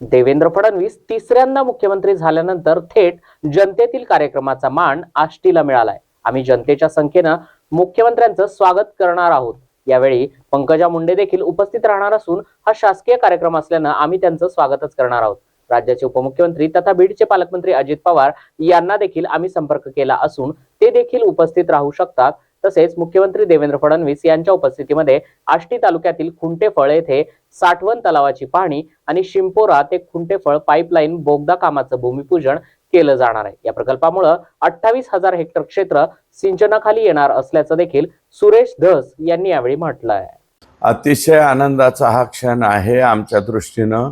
देवेंद्र फडणवीस तिसऱ्यांदा मुख्यमंत्री झाल्यानंतर थेट जनतेतील कार्यक्रमाचा मान आष्टीला मिळालाय. आम्ही जनतेच्या संख्येनं मुख्यमंत्र्यांचं स्वागत करणार आहोत. यावेळी पंकजा मुंडे देखील उपस्थित राहणार असून हा शासकीय कार्यक्रम असल्यानं आम्ही त्यांचं स्वागतच करणार आहोत. राज्याचे उपमुख्यमंत्री तथा बीडचे पालकमंत्री अजित पवार यांना देखील आम्ही संपर्क केला असून ते देखील उपस्थित राहू शकतात. तसेच मुख्यमंत्री देवेंद्र फडणवीस यांच्या उपस्थितीमध्ये आष्टी तालुक्यातील खुंटेफळ येथे साठवण तलावाची पाहणी आणि शिंपोरा ते खुंटेफळ पाईपलाईन बोगदा कामाचं भूमिपूजन केलं जाणार आहे. या प्रकल्पामुळं अठ्ठावीस हजार हेक्टर क्षेत्र सिंचनाखाली येणार असल्याचं देखील सुरेश धस यांनी यावेळी म्हटलं आहे अतिशय आनंदाचा हा क्षण आहे आमच्या दृष्टीनं.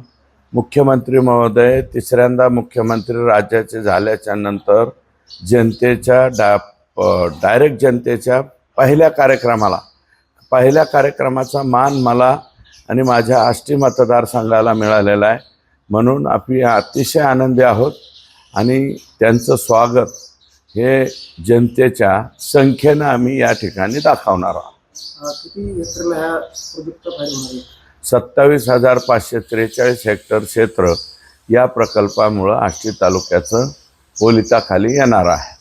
मुख्यमंत्री महोदय तिसऱ्यांदा मुख्यमंत्री राज्याचे झाल्याच्यानंतर जनतेच्या डा डायरेक्ट जनतेच्या पहिल्या कार्यक्रमाला. पहिल्या कार्यक्रमाचा मान मला आणि माझ्या आष्टी मतदारसंघाला मिळालेला आहे. म्हणून आम्ही अतिशय आनंदी आहोत आणि त्यांचं स्वागत हे जनतेच्या संख्येनं आम्ही या ठिकाणी दाखवणार आहोत. किती सत्तावीस हजार पाचशे त्रेचाळीस हेक्टर क्षेत्र या प्रकल्पामुळं आष्टी तालुक्याचं ओलिताखाली येणार आहे.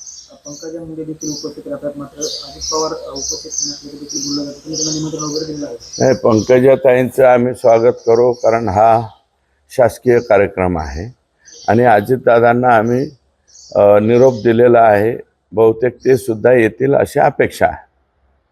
पंकजा मुंडे देखील उपस्थित राहतात. मात्र अजित पवार उपस्थित नसल्याचं देखील बोललं जातं. तुम्ही त्यांना निमंत्रण वगैरे दिलं आहे. नाही पंकजाताईंचं आम्ही स्वागत करू कारण हा शासकीय कार्यक्रम आहे. आणि अजितदादांना आम्ही अ, निरोप दिलेला आहे. बहुतेक ते सुद्धा येतील अशी अपेक्षा आहे.